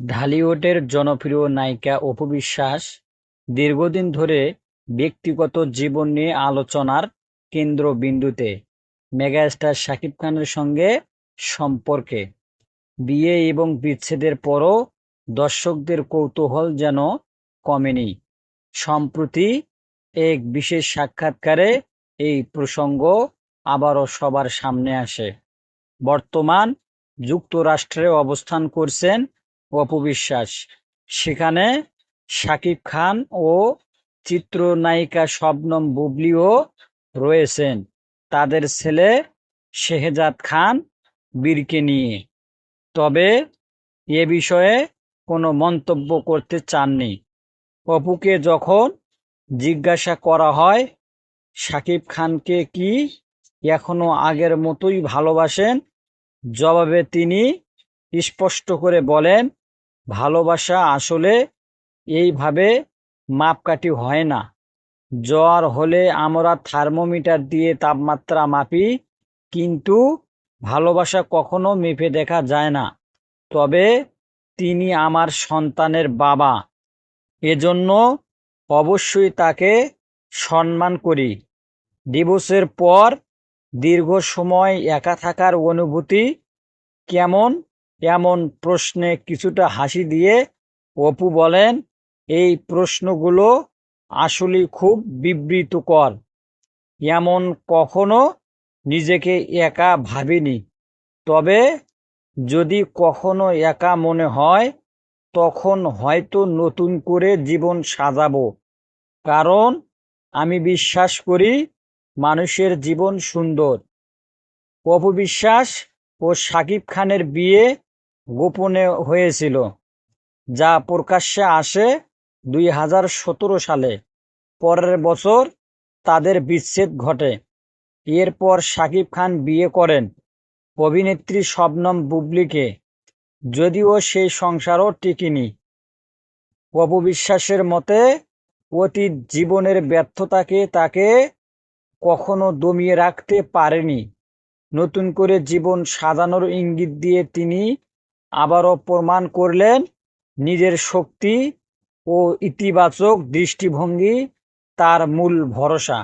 ঢালিউডের জনপ্রিয় নায়িকা অপু বিশ্বাস দীর্ঘদিন ধরে ব্যক্তিগত জীবন নিয়ে আলোচনার কেন্দ্রবিন্দুতে মেগাস্টার শাকিব খানের সঙ্গে সম্পর্কে, বিয়ে এবং বিচ্ছেদের পরও দর্শকদের কৌতূহল যেন কমেনি। সম্প্রতি এক বিশেষ সাক্ষাৎকারে এই প্রসঙ্গ আবারও সবার সামনে আসে। বর্তমান যুক্তরাষ্ট্রে অবস্থান করছেন অপু বিশ্বাস সেখানে শাকিব খান ও চিত্রনায়িকা শবনম বুবলিও রয়েছেন। তাদের ছেলে শেহজাদ খান বীরকে নিয়ে। তবে এ বিষয়ে কোনো মন্তব্য করতে চাননি। অপুকে যখন জিজ্ঞাসা করা হয়, শাকিব খানকে কি এখনও আগের মতোই ভালোবাসেন? জবাবে তিনি স্পষ্ট করে বলেন ভালোবাসা আসলে এইভাবে মাপকাঠি হয় না। জ্বর হলে আমরা থার্মোমিটার দিয়ে তাপমাত্রা মাপি, কিন্তু ভালোবাসা কখনো মেপে দেখা যায় না। তবে তিনি আমার সন্তানের বাবা, এজন্য অবশ্যই তাকে সম্মান করি। ডিভোর্সের পর দীর্ঘ সময় একা থাকার অনুভূতি কেমন? এমন প্রশ্নে কিছুটা হাসি দিয়ে অপু বলেন, এই প্রশ্নগুলো আসলে খুব বিবৃতকর। এমন কখনো নিজেকে একা ভাবিনি। তবে যদি কখনো একা মনে হয়, তখন হয়তো নতুন করে জীবন সাজাবো। কারণ আমি বিশ্বাস করি মানুষের জীবন সুন্দর। অপু বিশ্বাস ও সাকিব খানের বিয়ে গোপনে হয়েছিল, যা প্রকাশ্যে আসে দুই হাজার সতেরো সালে। পরের বছর তাদের বিচ্ছেদ ঘটে। এরপর শাকিব খান বিয়ে করেন অভিনেত্রী শবনম বুবলিকে। যদিও সেই সংসারও টিকিনি। অপবিশ্বাসের মতে অতীত জীবনের ব্যর্থতাকে তাকে কখনো দমিয়ে রাখতে পারেনি। নতুন করে জীবন সাজানোর ইঙ্গিত দিয়ে তিনি আবারও প্রমাণ করলেন নিজের শক্তি ও ইতিবাচক দৃষ্টিভঙ্গি তার মূল ভরসা।